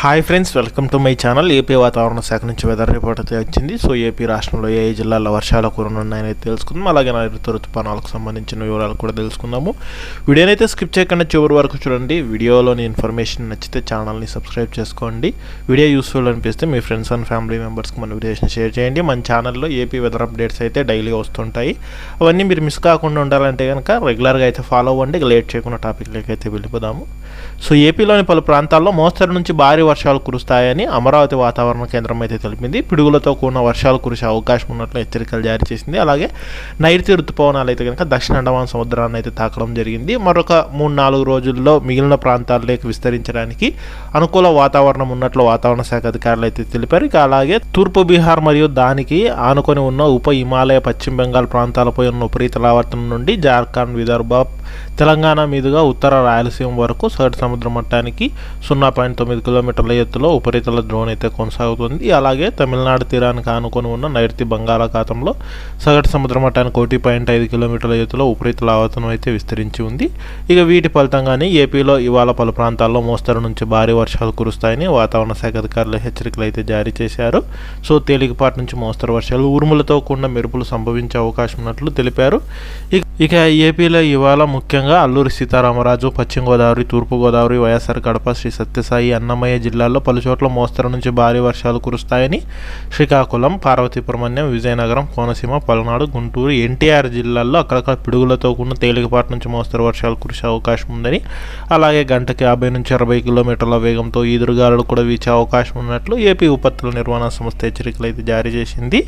Hi friends welcome to my channel A వాతావరణ శాఖ నుంచి వెదర్ రిపోర్ట్ అయితే వచ్చింది. సో ఏపీ రాష్ట్రంలో ఏ జిల్లాల్లో వర్షాలు కురనున్నాయని తెలుసుకుందాం. అలాగే నైరుతి ఋతుపవనాలకు సంబంధించిన వివరాలు కూడా తెలుసుకుందాము. వీడియోని అయితే స్కిప్ చేయకుండా చివరి వరకు చూడండి. వీడియోలోని ఇన్ఫర్మేషన్ నచ్చితే ఛానల్ని సబ్స్క్రైబ్ చేసుకోండి. వీడియో యూస్ఫుల్ అనిపిస్తే మీ ఫ్రెండ్స్ అండ్ ఫ్యామిలీ మెంబర్స్కి మన వీడియోస్ని షేర్ చేయండి. మన ఛానల్లో ఏపీ వెదర్ అప్డేట్స్ అయితే డైలీ వస్తుంటాయి. అవన్నీ మీరు మిస్ కాకుండా ఉండాలంటే కనుక రెగ్యులర్గా అయితే ఫాలో అవ్వండి. లేట్ చేయకుండా టాపిక్లోకి అయితే వెళ్ళిపోదాము. సో ఏపీలోని పలు ప్రాంతాల్లో మోస్తరు నుంచి భారీ వర్షాలు కురుస్తాయని అమరావతి వాతావరణ కేంద్రం అయితే తెలిపింది. పిడుగులతో కూడిన వర్షాలు కురిసే అవకాశం ఉన్నట్లు హెచ్చరికలు జారీ చేసింది. అలాగే నైరుతి ఋతుపవనాలు అయితే కనుక దక్షిణ అండమాన్ సముద్రాన్ని అయితే తాకడం జరిగింది. మరొక మూడు నాలుగు రోజుల్లో మిగిలిన ప్రాంతాల్లోకి విస్తరించడానికి అనుకూల వాతావరణం ఉన్నట్లు వాతావరణ శాఖ అధికారులు అయితే తెలిపారు. ఇక అలాగే తూర్పు బీహార్ మరియు దానికి ఆనుకొని ఉన్న ఉప హిమాలయ పశ్చిమ బెంగాల్ ప్రాంతాలపై ఉన్న ఉపరితలావర్తనం నుండి జార్ఖండ్ విదర్భ తెలంగాణ మీదుగా ఉత్తర రాయలసీమ వరకు సగటు సముద్ర మట్టానికి సున్నా పాయింట్ తొమ్మిది కిలోమీటర్ల ఎత్తులో ఉపరితల ద్రోణి అయితే కొనసాగుతుంది. అలాగే తమిళనాడు తీరానికి ఆనుకొని ఉన్న నైరుతి బంగాళాఖాతంలో సగటు సముద్ర మట్టానికి ఒకటి పాయింట్ ఐదు కిలోమీటర్ల ఎత్తులో ఉపరితల ఆవర్తనం అయితే విస్తరించి ఉంది. ఇక వీటి ఫలితంగానే ఏపీలో ఇవాళ పలు ప్రాంతాల్లో మోస్తరు నుంచి భారీ వర్షాలు కురుస్తాయని వాతావరణ శాఖ అధికారులు హెచ్చరికలు అయితే జారీ చేశారు. సో తేలికపాటి నుంచి మోస్తరు వర్షాలు ఉరుములతో కూడిన మెరుపులు సంభవించే అవకాశం ఉన్నట్లు తెలిపారు. ఇక ఇక ఏపీలో ఇవాళ ముఖ్యంగా అల్లూరి సీతారామరాజు పశ్చిమ గోదావరి తూర్పు గోదావరి వైఎస్ఆర్ కడప శ్రీ సత్యసాయి అన్నమయ్య జిల్లాల్లో పలు చోట్ల మోస్తరు నుంచి భారీ వర్షాలు కురుస్తాయని శ్రీకాకుళం పార్వతీపురమణ్యం విజయనగరం కోనసీమ పల్నాడు గుంటూరు ఎన్టీఆర్ జిల్లాల్లో అక్కడక్కడ పిడుగులతో కూడిన తేలికపాటి నుంచి మోస్తరు వర్షాలు కురిసే అవకాశం ఉందని అలాగే గంటకి యాభై నుంచి అరవై కిలోమీటర్ల వేగంతో ఈదురుగాలు కూడా వీచే అవకాశం ఉన్నట్లు ఏపీ ఉపత్తుల నిర్వహణ సంస్థ హెచ్చరికలు అయితే జారీ చేసింది.